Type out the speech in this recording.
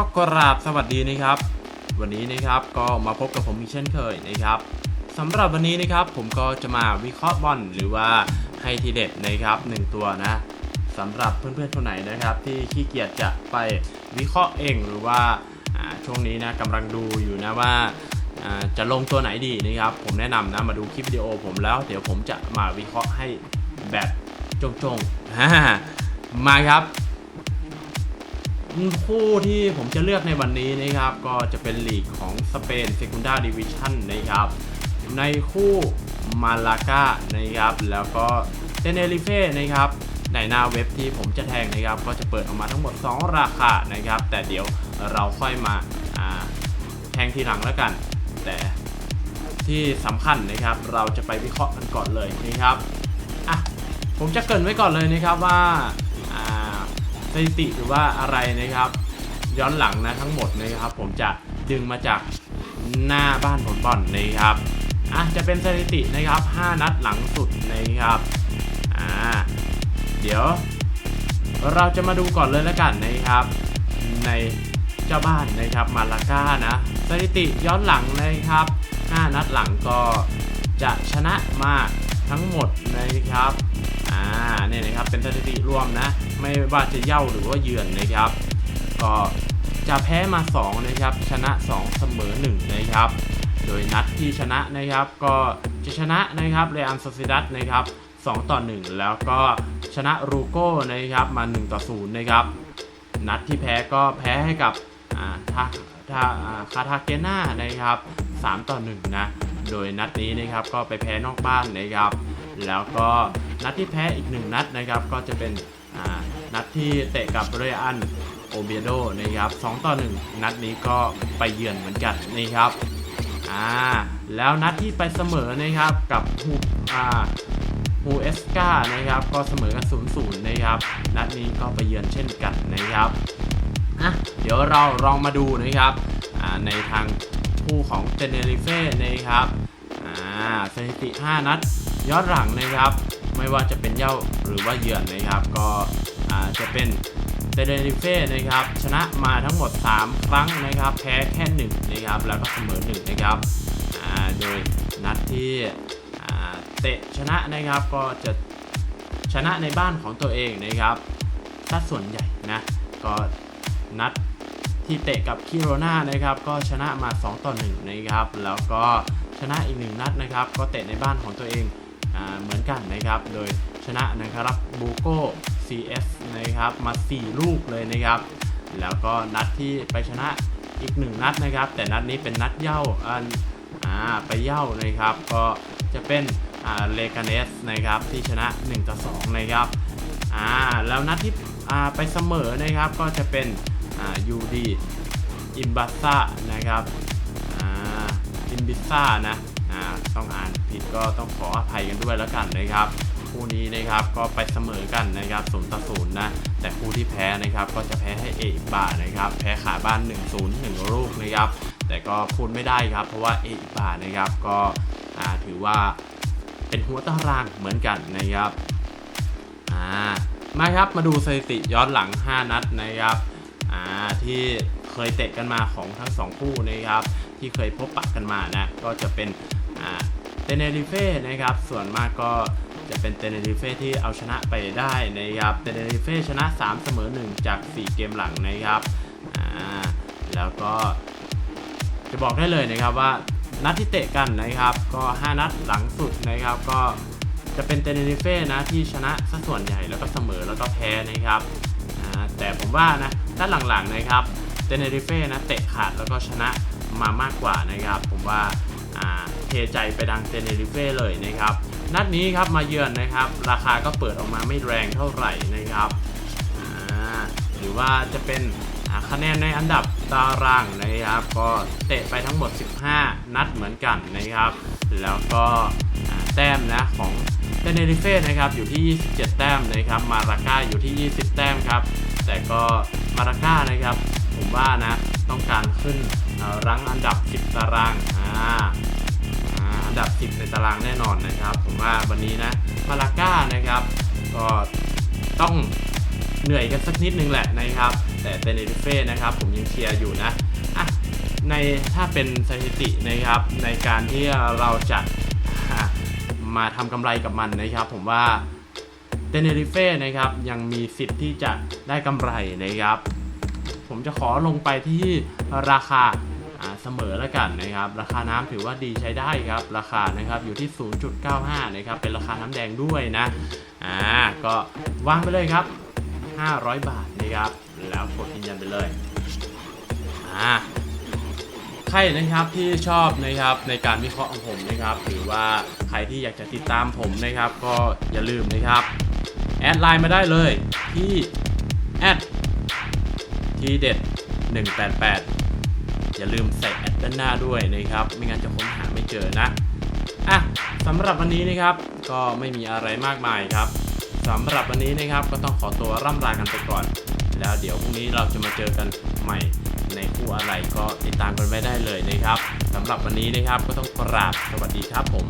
ก็กราบสวัสดีนะครับ วันนี้นะครับก็มาพบกับผมอีกเช่นเคยนะครับสำหรับวันนี้นะครับผมก็จะมาวิเคราะห์บอลหรือว่าให้ทีเด็ดนะครับหนึ่งตัวนะสำหรับเพื่อนๆคนไหนนะครับ ที่ขี้เกียจจะไปวิเคราะห์เองหรือว่าช่วงนี้นะกำลังดูอยู่นะว่าจะลงตัวไหนดีนะครับ ผมแนะนำนะมาดูคลิปวิดีโอผมแล้ว เดี๋ยวผมจะมาวิเคราะห์ให้แบบจงๆมาครับ คู่ที่ผมจะเลือกในวันนี้นะครับ ก็จะเป็นลีกของสเปน Segunda Division นะครับ ในคู่มาลากานะครับ แล้วก็เตเนริเฟ่นะครับในหน้าเว็บที่ผมจะแทงนะครับ ก็จะเปิดออกมาทั้งหมด 2 ราคานะครับ แต่เดี๋ยวเราค่อยมาาแทงทีหลังแล้วกัน แต่ที่สำคัญนะครับ เราจะไปวิเคราะห์กันก่อนเลยนะครับอะผมจะเกรินไว้ก่อนเลยนะครับว่า สถิติหรือว่าอะไรนะครับ ย้อนหลังนะทั้งหมดนะครับ ผมจะดึงมาจากหน้าบ้านผลบอลนะครับอะจะเป็นสถิตินะครับ 5 นัดหลังสุดนะครับอ่าเดี๋ยว เราจะมาดูก่อนเลยแล้วกันนะครับ ในเจ้าบ้านนะครับมาลาก้านะสถิติย้อนหลังนะครับ 5 นัดหลังก็จะชนะมา ทั้งหมดนะครับอ่าเนี่ยนะครับเป็นสถิติรวมนะ ไม่ว่าจะเย่าหรือว่าเยือนนะครับ ก็จะแพ้มา 2 นะครับ ชนะ 2 เสมอ 1 นะครับ โดยนัดที่ชนะนะครับ ก็จะชนะนะครับเรอัลโซซิดัสนะครับ 2 ต่อ 1 แล้วก็ชนะรูโก้นะครับมา 1 ต่อ 0 นะครับ นัดที่แพ้ก็แพ้ให้กับอ่าทาทาอ่าคาทาเกน่านะครับ 3 ต่อ 1 นะ โดยนัดนี้นะครับก็ไปแพ้นอกบ้านนะครับ แล้วก็นัดที่แพ้อีกหนึ่งนัดนะครับก็จะเป็นนัดที่เตะกับเรอันโอเบียโดนะครับ2ต่อ1นัดนี้ก็ไปเยือนเหมือนกันนะครับอ่าแล้วนัดที่ไปเสมอนะครับกับฮูอ่าฮูเอสกานะครับก็เสมอกัน0 0นะครับนัดนี้ก็ไปเยือนเช่นกันนะครับอะเดี๋ยวเราลองมาดูนะครับอ่าในทาง คู่ของเทเนริเฟ่นะครับสถิติ 5 นัดย้อนหลังนะครับ ไม่ว่าจะเป็นเย่าหรือว่าเยือนนะครับ ก็จะเป็นเทเนริเฟ่นะครับ ชนะมาทั้งหมด 3 ครั้งนะครับ แพ้แค่ 1 นะครับ แล้วก็เสมอ 1 นะครับ โดยนัดที่เตะชนะนะครับก็จะชนะในบ้านของตัวเองนะครับสัดส่วนใหญ่นะ ก็นัด ที่เตะกับคิโรนานะครับก็ชนะมา 2 ต่อ 1 นะครับ แล้วก็ชนะอีกหนึ่งนัดนะครับ ก็เตะในบ้านของตัวเองอเหมือนกันนะครับ โดยชนะนะครับบูโก้ CS นะครับมา 4 ลูกเลยนะครับ แล้วก็นัดที่ไปชนะอีกหนึ่งนัดนะครับ แต่นัดนี้เป็นนัดเย่าอ่าไปเย่านะครับ ก็จะเป็นอ่าเลกาเนสนะครับที่ชนะ 1 ต่อ 2 นะครับอ่าแล้วนัดที่อ่าไปเสมอนะครับก็จะเป็น อ่ายูดีอิมบัสซานะครับอ่าอิมบิซ่านะอ่าต้องอ่านผิดก็ต้องขออภัยกันด้วยแล้วกันนะครับคู่นี้นะครับก็ไปเสมอกันนะครับศูนย์ต่อศูนย์นะแต่คู่ที่แพ้นะครับก็จะแพ้ให้เอกบานะครับแพ้ขาบ้าน 1-0 1ลูกนะครับแต่ก็พูดไม่ได้ครับ เพราะว่าเอกบานะครับก็อ่าถือว่าเป็นหัวตารางเหมือนกันนะครับอ่ามาครับมาดูสถิติย้อนหลัง 5 นัดนะครับ ที่เคยเตะกันมาของทั้ง2คู่นะครับ ที่เคยพบปะกันมานะ ก็จะเป็นเตเนริเฟ่นะครับ ส่วนมากก็จะเป็นเตเนริเฟ่ที่เอาชนะไปได้นะครับ เตเนริเฟ่ชนะ 3 เสมอ 1 จาก 4 เกมหลังนะครับแล้วก็จะบอกได้เลยนะครับว่านัดที่เตะกันนะครับ ก็ 5 นัดหลังสุดนะครับ ก็จะเป็นเตเนริเฟ่นะที่ชนะสัส่วนใหญ่แล้วก็เสมอแล้วก็แพ้นะครับ แต่ผมว่านะด้านหลังๆนะครับเตเนริเฟ่นะเตะขาดแล้วก็ชนะมามากกว่านะครับ ผมว่าเทใจไปดังเตเนริเฟ่เลยนะครับ นัดนี้ครับมาเยือนนะครับ ราคาก็เปิดออกมาไม่แรงเท่าไหร่นะครับหรือว่าจะเป็นคะแนนในอันดับตารางนะครับ ก็เตะไปทั้งหมด 15 นัดเหมือนกันนะครับ แล้วก็แต้มนะของเทเนริเฟ่นะครับอยู่ที่ 27 แต้มนะครับ มาราก้าอยู่ที่ 20 แต้มครับ แต่ก็มาราก้านะครับ ผมว่านะต้องการขึ้นรั้งอันดับ 10 ตารางอ่าอันดับ 10 ในตารางแน่นอนนะครับ ผมว่าวันนี้นะมาราก้านะครับ ก็ต้องเหนื่อยกันสักนิดนึงแหละนะครับ แต่เตเนริเฟ่นะครับ ผมยังเชียร์อยู่นะอะในถ้าเป็นสถิตินะครับในการที่เราจะมาทำกำไรกับมันนะครับ ผมว่า เตเนริเฟ่นะครับยังมีสิทธิ์ที่จะได้กำไรนะครับ ผมจะขอลงไปที่ราคาเสมอแล้วกันนะครับ ราคาน้ำถือว่าดีใช้ได้ครับ ราคานะครับอยู่ที่ 0.95 นะครับ เป็นราคาน้ำแดงด้วยนะ อ่า ก็วางไปเลยครับ 500 บาทนะครับ แล้วกดยืนยันไปเลย อ่า ใครนะครับที่ชอบนะครับในการวิเคราะห์ของผมนะครับ หรือว่าใครที่อยากจะติดตามผมนะครับ ก็อย่าลืมนะครับ แอดไลน์มาได้เลยที่แอดทีเด็ด188 อย่าลืมใส่แอดด้านหน้าด้วยนะครับ ไม่งั้นจะค้นหาไม่เจอนะ อะสำหรับวันนี้นะครับ ก็ไม่มีอะไรมากมายครับสำหรับวันนี้นะครับก็ต้องขอตัวร่ำลากันไปก่อน แล้วเดี๋ยวพรุ่งนี้เราจะมาเจอกันใหม่ในคู่อะไรก็ติดตามกันไว้ได้เลยนะครับสำหรับวันนี้นะครับก็ต้องกราบสวัสดีครับผม